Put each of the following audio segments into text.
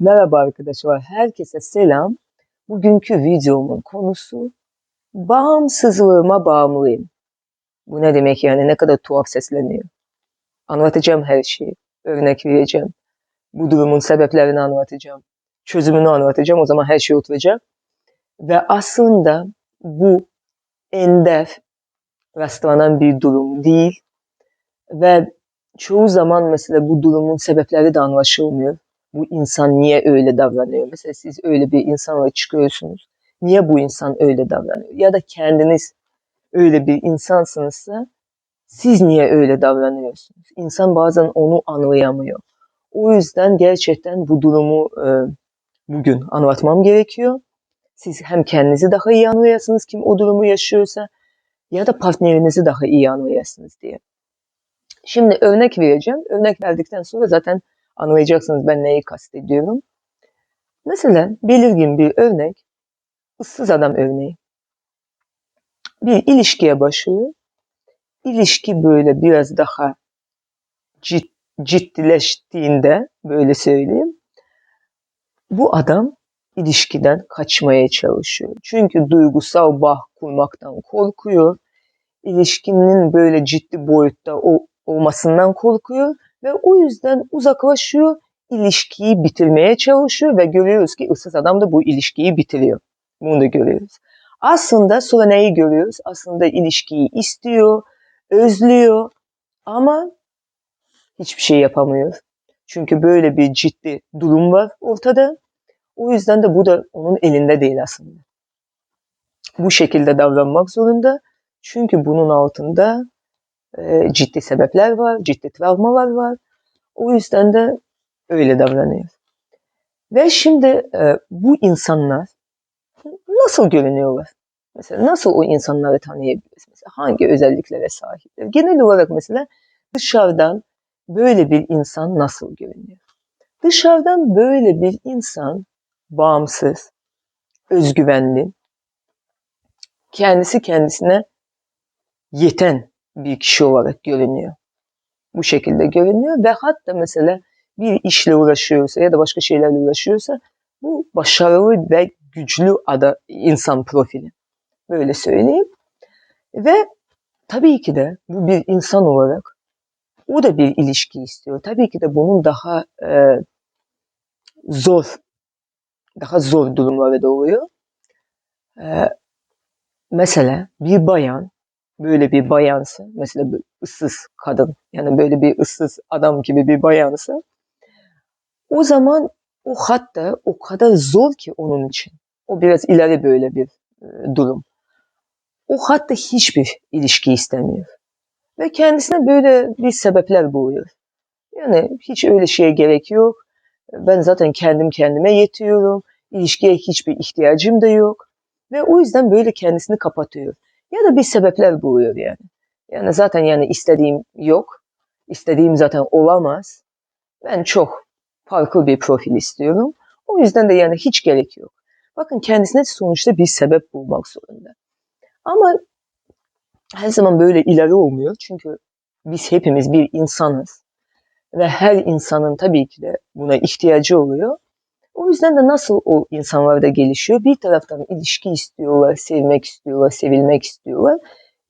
Merhaba arkadaşlar, herkese selam. Bugünkü videomun konusu bağımsızlığıma bağımlıyım. Bu ne demek yani ne kadar tuhaf sesleniyor. Anlatacağım her şeyi, örnek vereceğim. Bu durumun sebeplerini anlatacağım. Çözümünü anlatacağım, o zaman her şey oturacak. Ve aslında bu ender rastlanan bir durum değil. Ve çoğu zaman mesela bu durumun sebepleri de anlaşılmıyor bu insan niye öyle davranıyor? Mesela siz öyle bir insan olarak çıkıyorsunuz. Niye bu insan öyle davranıyor? Ya da kendiniz öyle bir insansınızsa siz niye öyle davranıyorsunuz? İnsan bazen onu anlayamıyor. O yüzden gerçekten bu durumu e, bugün anlatmam gerekiyor. Siz hem kendinizi daha iyi anlayasınız kim o durumu yaşıyorsa ya da partnerinizi daha iyi anlayasınız diye. Şimdi örnek vereceğim. Örnek verdikten sonra zaten Anlayacaksınız ben neyi kastediyorum. Mesela belirgin bir örnek, ıssız adam örneği. Bir ilişkiye başlıyor. İlişki böyle biraz daha cid, ciddileştiğinde, böyle söyleyeyim, bu adam ilişkiden kaçmaya çalışıyor. Çünkü duygusal bağ kurmaktan korkuyor. İlişkinin böyle ciddi boyutta olmasından korkuyor ve o yüzden uzaklaşıyor, ilişkiyi bitirmeye çalışıyor ve görüyoruz ki ıssız adam da bu ilişkiyi bitiriyor. Bunu da görüyoruz. Aslında sonra neyi görüyoruz? Aslında ilişkiyi istiyor, özlüyor ama hiçbir şey yapamıyor. Çünkü böyle bir ciddi durum var ortada. O yüzden de bu da onun elinde değil aslında. Bu şekilde davranmak zorunda. Çünkü bunun altında e, ciddi sebepler var, ciddi travmalar var. O yüzden de öyle davranıyor. Ve şimdi e, bu insanlar nasıl görünüyorlar? Mesela nasıl o insanları tanıyabiliriz? Mesela hangi özelliklere sahipler? Genel olarak mesela dışarıdan böyle bir insan nasıl görünüyor? Dışarıdan böyle bir insan bağımsız, özgüvenli, kendisi kendisine yeten bir kişi olarak görünüyor. Bu şekilde görünüyor ve hatta mesela bir işle uğraşıyorsa ya da başka şeylerle uğraşıyorsa bu başarılı ve güçlü ada insan profili. Böyle söyleyeyim. Ve tabii ki de bu bir insan olarak o da bir ilişki istiyor. Tabii ki de bunun daha e, zor, daha zor durumları da oluyor. E, mesela bir bayan böyle bir bayansa, mesela bir ıssız kadın, yani böyle bir ıssız adam gibi bir bayansa, o zaman o hatta o kadar zor ki onun için. O biraz ileri böyle bir e, durum. O hatta hiçbir ilişki istemiyor. Ve kendisine böyle bir sebepler buluyor. Yani hiç öyle şeye gerek yok. Ben zaten kendim kendime yetiyorum. İlişkiye hiçbir ihtiyacım da yok. Ve o yüzden böyle kendisini kapatıyor ya da bir sebepler buluyor yani. Yani zaten yani istediğim yok. İstediğim zaten olamaz. Ben çok farklı bir profil istiyorum. O yüzden de yani hiç gerek yok. Bakın kendisine sonuçta bir sebep bulmak zorunda. Ama her zaman böyle ileri olmuyor. Çünkü biz hepimiz bir insanız. Ve her insanın tabii ki de buna ihtiyacı oluyor. O yüzden de nasıl o insanlarda gelişiyor? Bir taraftan ilişki istiyorlar, sevmek istiyorlar, sevilmek istiyorlar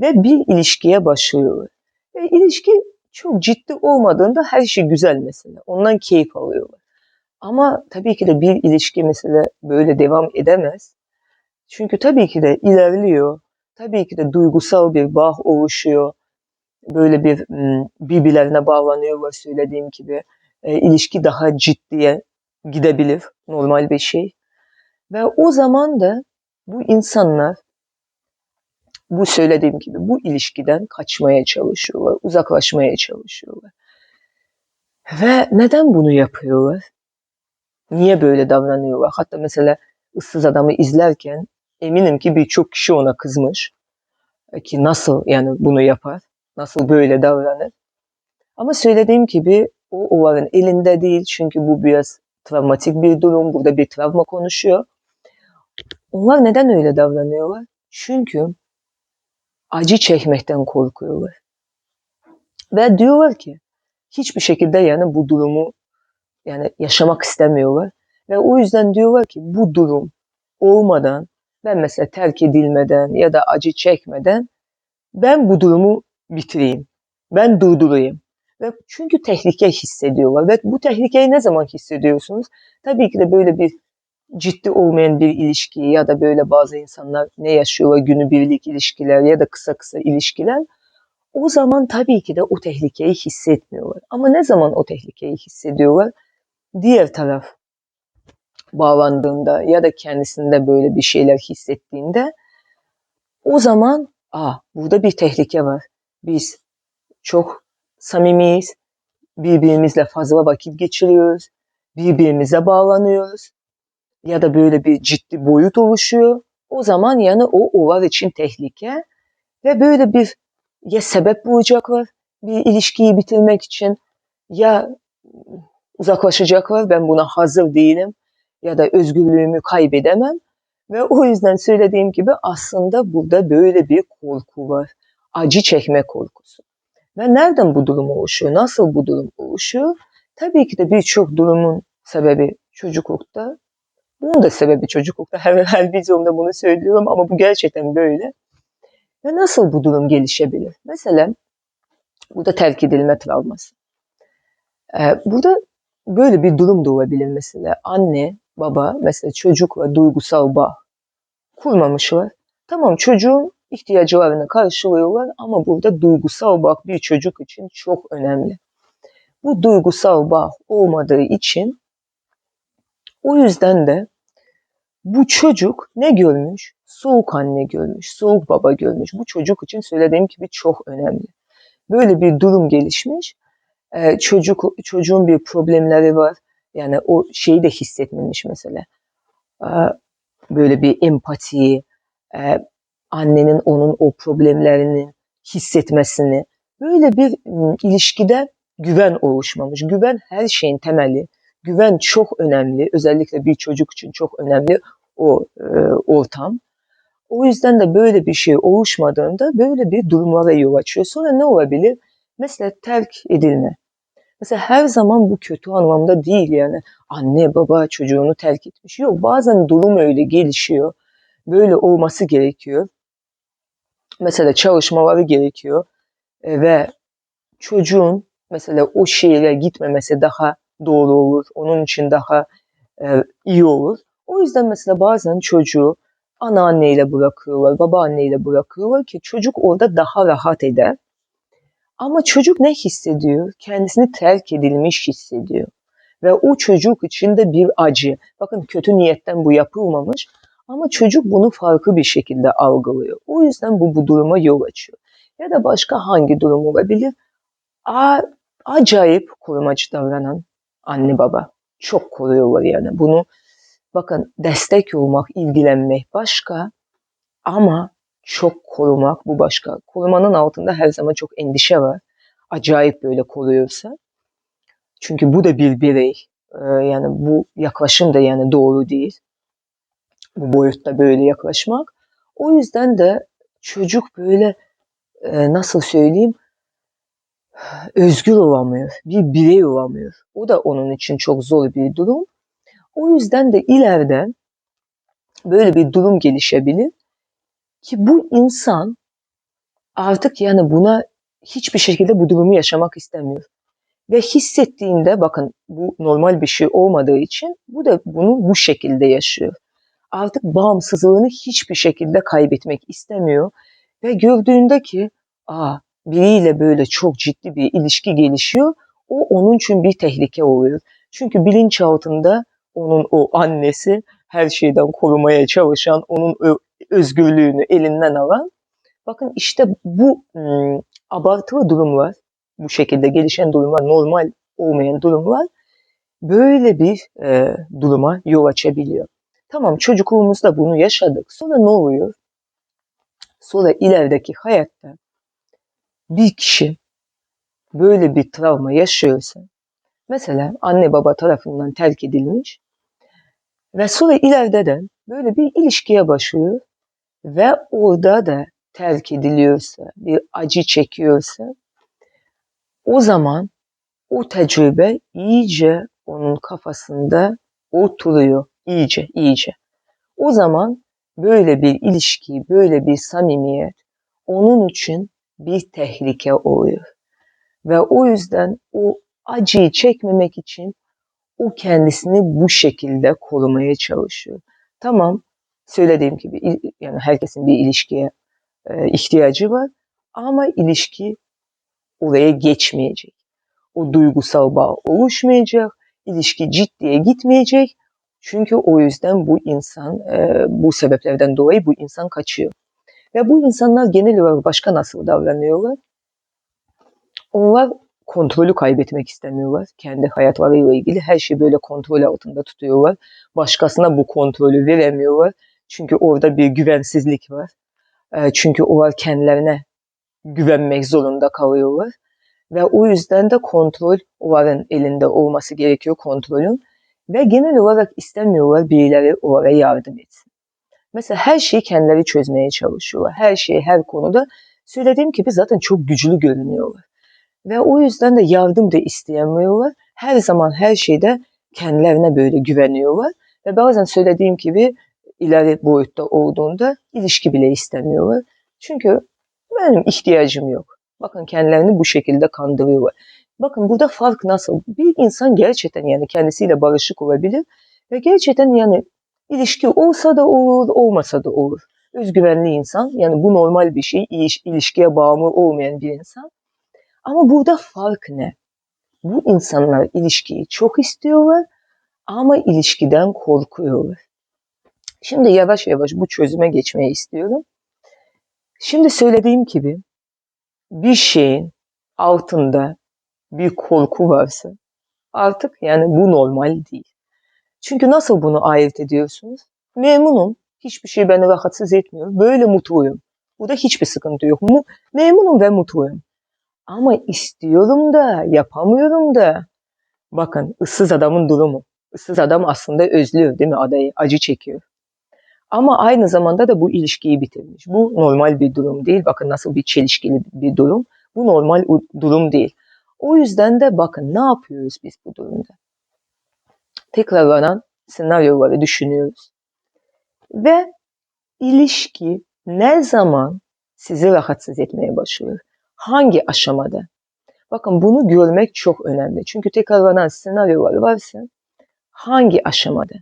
ve bir ilişkiye başlıyorlar. Ve ilişki çok ciddi olmadığında her şey güzel mesela. Ondan keyif alıyorlar. Ama tabii ki de bir ilişki mesela böyle devam edemez. Çünkü tabii ki de ilerliyor. Tabii ki de duygusal bir bağ oluşuyor. Böyle bir birbirlerine bağlanıyorlar söylediğim gibi. E, ilişki daha ciddiye gidebilir. Normal bir şey. Ve o zaman da bu insanlar bu söylediğim gibi bu ilişkiden kaçmaya çalışıyorlar, uzaklaşmaya çalışıyorlar. Ve neden bunu yapıyorlar? Niye böyle davranıyorlar? Hatta mesela ıssız adamı izlerken eminim ki birçok kişi ona kızmış. Ki nasıl yani bunu yapar? Nasıl böyle davranır? Ama söylediğim gibi o onların elinde değil çünkü bu biraz travmatik bir durum. Burada bir travma konuşuyor. Onlar neden öyle davranıyorlar? Çünkü acı çekmekten korkuyorlar. Ve diyorlar ki hiçbir şekilde yani bu durumu yani yaşamak istemiyorlar. Ve o yüzden diyorlar ki bu durum olmadan ben mesela terk edilmeden ya da acı çekmeden ben bu durumu bitireyim. Ben durdurayım. Ve çünkü tehlike hissediyorlar. Ve bu tehlikeyi ne zaman hissediyorsunuz? Tabii ki de böyle bir ciddi olmayan bir ilişki ya da böyle bazı insanlar ne yaşıyorlar günübirlik ilişkiler ya da kısa kısa ilişkiler o zaman tabii ki de o tehlikeyi hissetmiyorlar. Ama ne zaman o tehlikeyi hissediyorlar? Diğer taraf bağlandığında ya da kendisinde böyle bir şeyler hissettiğinde o zaman aa burada bir tehlike var. Biz çok samimiyiz. Birbirimizle fazla vakit geçiriyoruz. Birbirimize bağlanıyoruz. Ya da böyle bir ciddi boyut oluşuyor. O zaman yani o ovar için tehlike ve böyle bir ya sebep bulacaklar bir ilişkiyi bitirmek için ya uzaklaşacaklar ben buna hazır değilim ya da özgürlüğümü kaybedemem ve o yüzden söylediğim gibi aslında burada böyle bir korku var. Acı çekme korkusu. Ve nereden bu durum oluşuyor? Nasıl bu durum oluşuyor? Tabii ki de birçok durumun sebebi çocuklukta. Bunun da sebebi çocuklukta. Her, her videomda bunu söylüyorum ama bu gerçekten böyle. Ve nasıl bu durum gelişebilir? Mesela burada terk edilme travması. Ee, burada böyle bir durum da olabilir mesela. Anne, baba mesela çocukla duygusal bağ kurmamışlar. Tamam çocuğun ihtiyaçlarını karşılıyorlar ama burada duygusal bağ bir çocuk için çok önemli. Bu duygusal bağ olmadığı için o yüzden de bu çocuk ne görmüş? Soğuk anne görmüş, soğuk baba görmüş. Bu çocuk için söylediğim gibi çok önemli. Böyle bir durum gelişmiş. Ee, çocuk çocuğun bir problemleri var. Yani o şeyi de hissetmemiş mesela. Ee, böyle bir empatiyi, e, annenin onun o problemlerini hissetmesini, böyle bir ilişkide güven oluşmamış. Güven her şeyin temeli. Güven çok önemli. Özellikle bir çocuk için çok önemli o e, ortam. O yüzden de böyle bir şey oluşmadığında böyle bir durumlara yol açıyor. Sonra ne olabilir? Mesela terk edilme. Mesela her zaman bu kötü anlamda değil yani anne baba çocuğunu terk etmiş. Yok bazen durum öyle gelişiyor. Böyle olması gerekiyor. Mesela çalışmaları gerekiyor e, ve çocuğun mesela o şehire gitmemesi daha doğru olur. Onun için daha e, iyi olur. O yüzden mesela bazen çocuğu anneanneyle bırakıyorlar, babaanneyle bırakıyorlar ki çocuk orada daha rahat eder. Ama çocuk ne hissediyor? Kendisini terk edilmiş hissediyor. Ve o çocuk için de bir acı. Bakın kötü niyetten bu yapılmamış ama çocuk bunu farklı bir şekilde algılıyor. O yüzden bu bu duruma yol açıyor. Ya da başka hangi durum olabilir? A acayip korumacı davranan anne baba. Çok koruyorlar yani. Bunu bakın destek olmak, ilgilenmek başka ama çok korumak bu başka. Korumanın altında her zaman çok endişe var. Acayip böyle koruyorsa. Çünkü bu da bir birey. Ee, yani bu yaklaşım da yani doğru değil. Bu boyutta böyle yaklaşmak. O yüzden de çocuk böyle e, nasıl söyleyeyim özgür olamıyor. Bir birey olamıyor. O da onun için çok zor bir durum. O yüzden de ileride böyle bir durum gelişebilir ki bu insan artık yani buna hiçbir şekilde bu durumu yaşamak istemiyor. Ve hissettiğinde bakın bu normal bir şey olmadığı için bu da bunu bu şekilde yaşıyor. Artık bağımsızlığını hiçbir şekilde kaybetmek istemiyor ve gördüğünde ki aa biriyle böyle çok ciddi bir ilişki gelişiyor. O onun için bir tehlike oluyor. Çünkü bilinçaltında onun o annesi her şeyden korumaya çalışan, onun özgürlüğünü elinden alan. Bakın işte bu ım, abartılı durumlar, bu şekilde gelişen durumlar, normal olmayan durumlar böyle bir e, duruma yol açabiliyor. Tamam çocukluğumuzda bunu yaşadık. Sonra ne oluyor? Sonra ilerideki hayatta bir kişi böyle bir travma yaşıyorsa, mesela anne baba tarafından terk edilmiş ve sonra ileride de böyle bir ilişkiye başlıyor ve orada da terk ediliyorsa, bir acı çekiyorsa o zaman o tecrübe iyice onun kafasında Oturuyor iyice iyice. O zaman böyle bir ilişki, böyle bir samimiyet onun için bir tehlike oluyor. Ve o yüzden o acıyı çekmemek için o kendisini bu şekilde korumaya çalışıyor. Tamam, söylediğim gibi yani herkesin bir ilişkiye e, ihtiyacı var ama ilişki oraya geçmeyecek. O duygusal bağ oluşmayacak, ilişki ciddiye gitmeyecek. Çünkü o yüzden bu insan e, bu sebeplerden dolayı bu insan kaçıyor. Ve bu insanlar genel olarak başka nasıl davranıyorlar? Onlar kontrolü kaybetmek istemiyorlar. Kendi hayatlarıyla ilgili her şeyi böyle kontrol altında tutuyorlar. Başkasına bu kontrolü veremiyorlar. Çünkü orada bir güvensizlik var. E, çünkü onlar kendilerine güvenmek zorunda kalıyorlar. Ve o yüzden de kontrol onların elinde olması gerekiyor kontrolün. Ve genel olarak istemiyorlar birileri onlara yardım etsin. Mesela her şeyi kendileri çözmeye çalışıyorlar. Her şeyi her konuda söylediğim gibi zaten çok güçlü görünüyorlar. Ve o yüzden de yardım da isteyemiyorlar. Her zaman her şeyde kendilerine böyle güveniyorlar. Ve bazen söylediğim gibi ileri boyutta olduğunda ilişki bile istemiyorlar. Çünkü benim ihtiyacım yok. Bakın kendilerini bu şekilde kandırıyorlar. Bakın burada fark nasıl? Bir insan gerçekten yani kendisiyle barışık olabilir ve gerçekten yani ilişki olsa da olur, olmasa da olur. Özgüvenli insan yani bu normal bir şey. ilişkiye bağımlı olmayan bir insan. Ama burada fark ne? Bu insanlar ilişkiyi çok istiyorlar ama ilişkiden korkuyorlar. Şimdi yavaş yavaş bu çözüme geçmeyi istiyorum. Şimdi söylediğim gibi bir şeyin altında bir korku varsa artık yani bu normal değil. Çünkü nasıl bunu ayırt ediyorsunuz? Memnunum. Hiçbir şey beni rahatsız etmiyor. Böyle mutluyum. Burada hiçbir sıkıntı yok. Mu memnunum ve mutluyum. Ama istiyorum da, yapamıyorum da. Bakın ıssız adamın durumu. Issız adam aslında özlüyor değil mi adayı? Acı çekiyor. Ama aynı zamanda da bu ilişkiyi bitirmiş. Bu normal bir durum değil. Bakın nasıl bir çelişkili bir durum. Bu normal durum değil. O yüzden de bakın ne yapıyoruz biz bu durumda? Tekrarlanan senaryoları düşünüyoruz. Ve ilişki ne zaman sizi rahatsız etmeye başlıyor? Hangi aşamada? Bakın bunu görmek çok önemli. Çünkü tekrarlanan senaryolar varsa hangi aşamada?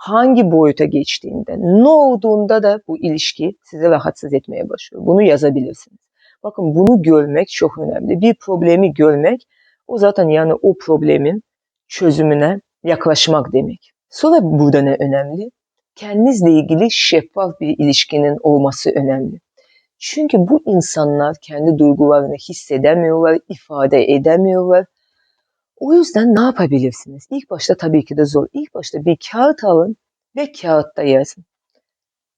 hangi boyuta geçtiğinde, ne olduğunda da bu ilişki sizi rahatsız etmeye başlıyor. Bunu yazabilirsiniz. Bakın bunu görmek çok önemli. Bir problemi görmek o zaten yani o problemin çözümüne yaklaşmak demek. Sonra burada ne önemli? Kendinizle ilgili şeffaf bir ilişkinin olması önemli. Çünkü bu insanlar kendi duygularını hissedemiyorlar, ifade edemiyorlar o yüzden ne yapabilirsiniz? İlk başta tabii ki de zor. İlk başta bir kağıt alın ve kağıtta yazın.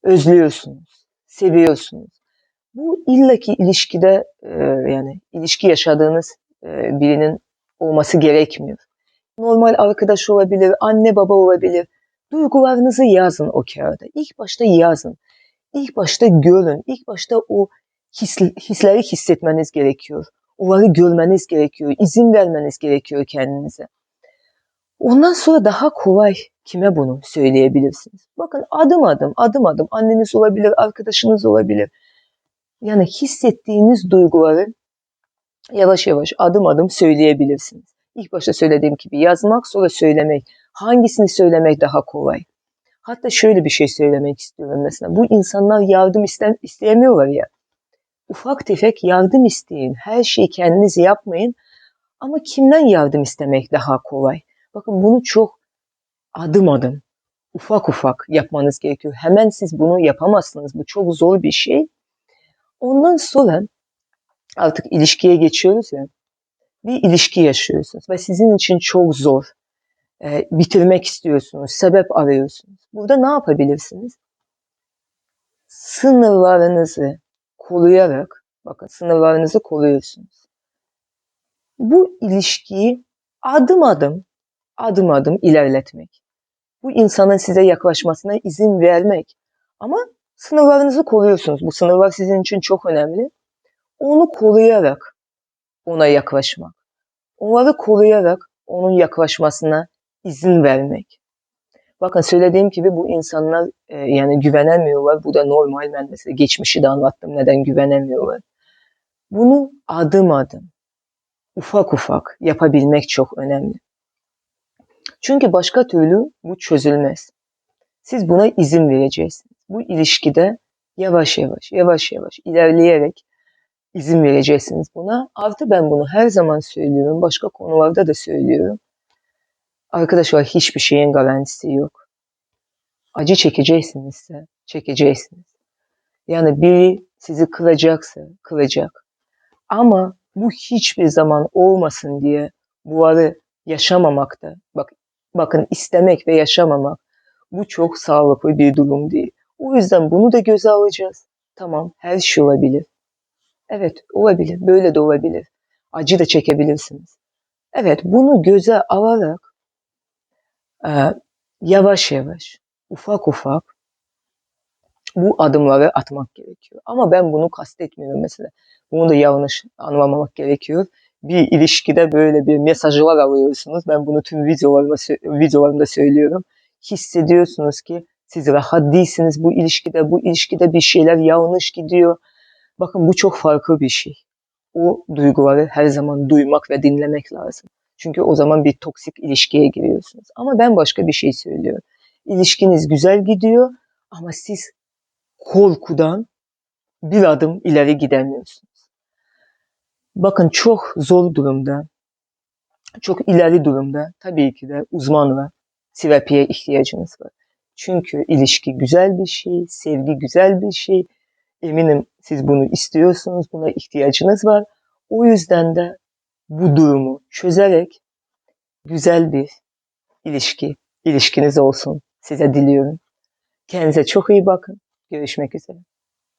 Özlüyorsunuz, seviyorsunuz. Bu illaki ilişkide e, yani ilişki yaşadığınız e, birinin olması gerekmiyor. Normal arkadaş olabilir, anne baba olabilir. Duygularınızı yazın o kağıda. İlk başta yazın. İlk başta görün. İlk başta o his, hisleri hissetmeniz gerekiyor. Onları görmeniz gerekiyor, izin vermeniz gerekiyor kendinize. Ondan sonra daha kolay kime bunu söyleyebilirsiniz? Bakın adım adım, adım adım anneniz olabilir, arkadaşınız olabilir. Yani hissettiğiniz duyguları yavaş yavaş adım adım söyleyebilirsiniz. İlk başta söylediğim gibi yazmak sonra söylemek. Hangisini söylemek daha kolay? Hatta şöyle bir şey söylemek istiyorum mesela. Bu insanlar yardım iste isteyemiyorlar ya ufak tefek yardım isteyin. Her şeyi kendiniz yapmayın. Ama kimden yardım istemek daha kolay? Bakın bunu çok adım adım, ufak ufak yapmanız gerekiyor. Hemen siz bunu yapamazsınız. Bu çok zor bir şey. Ondan sonra artık ilişkiye geçiyoruz ya. Bir ilişki yaşıyorsunuz ve sizin için çok zor. E, bitirmek istiyorsunuz, sebep arıyorsunuz. Burada ne yapabilirsiniz? Sınırlarınızı koruyarak, bakın sınırlarınızı koruyorsunuz. Bu ilişkiyi adım adım, adım adım ilerletmek. Bu insanın size yaklaşmasına izin vermek. Ama sınırlarınızı koruyorsunuz. Bu sınırlar sizin için çok önemli. Onu koruyarak ona yaklaşmak. Onları koruyarak onun yaklaşmasına izin vermek. Bakın söylediğim gibi bu insanlar e, yani güvenemiyorlar. Bu da normal. Ben mesela geçmişi de anlattım neden güvenemiyorlar. Bunu adım adım, ufak ufak yapabilmek çok önemli. Çünkü başka türlü bu çözülmez. Siz buna izin vereceksiniz. Bu ilişkide yavaş yavaş, yavaş yavaş ilerleyerek izin vereceksiniz buna. Artı ben bunu her zaman söylüyorum. Başka konularda da söylüyorum. Arkadaşlar hiçbir şeyin garantisi yok. Acı çekeceksinizse çekeceksiniz. Yani biri sizi kıracaksa kıracak. Ama bu hiçbir zaman olmasın diye bunları yaşamamakta. Bak, bakın istemek ve yaşamamak bu çok sağlıklı bir durum değil. O yüzden bunu da göze alacağız. Tamam her şey olabilir. Evet olabilir. Böyle de olabilir. Acı da çekebilirsiniz. Evet bunu göze alarak e, yavaş yavaş, ufak ufak bu adımları atmak gerekiyor. Ama ben bunu kastetmiyorum mesela. Bunu da yanlış anlamamak gerekiyor. Bir ilişkide böyle bir mesajlar alıyorsunuz. Ben bunu tüm videolarımda, videolarımda söylüyorum. Hissediyorsunuz ki siz rahat değilsiniz bu ilişkide. Bu ilişkide bir şeyler yanlış gidiyor. Bakın bu çok farklı bir şey. O duyguları her zaman duymak ve dinlemek lazım. Çünkü o zaman bir toksik ilişkiye giriyorsunuz. Ama ben başka bir şey söylüyorum. İlişkiniz güzel gidiyor ama siz korkudan bir adım ileri gidemiyorsunuz. Bakın çok zor durumda, çok ileri durumda tabii ki de uzman ve terapiye ihtiyacınız var. Çünkü ilişki güzel bir şey, sevgi güzel bir şey. Eminim siz bunu istiyorsunuz, buna ihtiyacınız var. O yüzden de bu durumu çözerek güzel bir ilişki, ilişkiniz olsun. Size diliyorum. Kendinize çok iyi bakın. Görüşmek üzere.